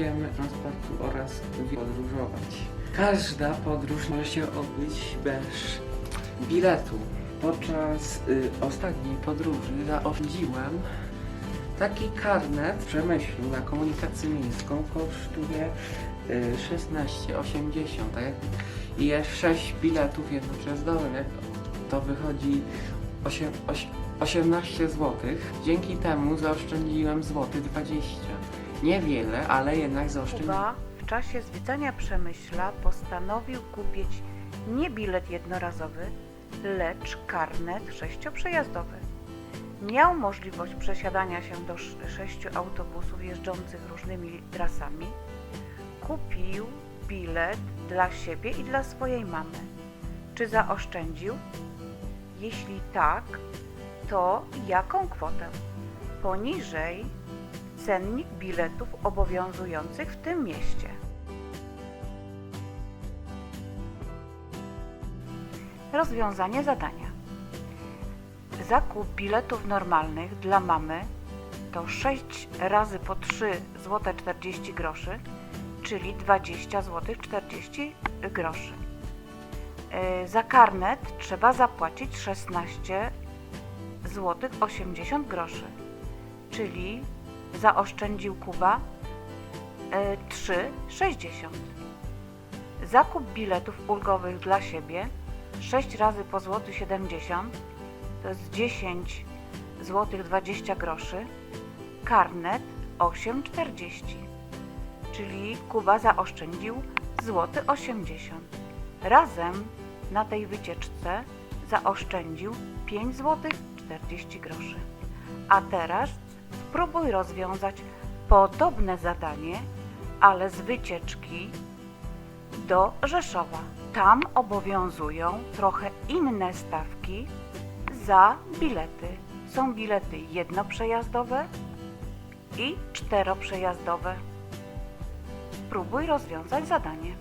środkiem transportu oraz podróżować. Każda podróż może się odbyć bez biletu. Podczas y, ostatniej podróży zaoszczędziłem taki karnet w Przemyślu na komunikację miejską kosztuje y, 16,80 tak i jest 6 biletów jednoprzejazdowych to wychodzi 8, 8, 18 zł. Dzięki temu zaoszczędziłem złoty 20. Niewiele, ale jednak zaoszczędziłem. Kuba w czasie zwiedzania Przemyśla postanowił kupić nie bilet jednorazowy, lecz karnet sześcioprzejazdowy. Miał możliwość przesiadania się do sz- sześciu autobusów jeżdżących różnymi trasami. Kupił bilet dla siebie i dla swojej mamy. Czy zaoszczędził? Jeśli tak, to jaką kwotę? Poniżej cennik biletów obowiązujących w tym mieście. Rozwiązanie zadania. Zakup biletów normalnych dla mamy to 6 razy po 3 zł 40 groszy, czyli 20 zł 40 groszy. Yy, Za karnet trzeba zapłacić 16 zł 80 groszy, czyli zaoszczędził Kuba e, 3,60. Zakup biletów ulgowych dla siebie 6 razy po złoty 70 to jest 10 zł 20 groszy. Karnet 8,40 czyli Kuba zaoszczędził złoty 80. Razem na tej wycieczce zaoszczędził 5 zł 40 groszy. A teraz spróbuj rozwiązać podobne zadanie, ale z wycieczki do Rzeszowa. Tam obowiązują trochę inne stawki za bilety. Są bilety jednoprzejazdowe i czteroprzejazdowe. Spróbuj rozwiązać zadanie.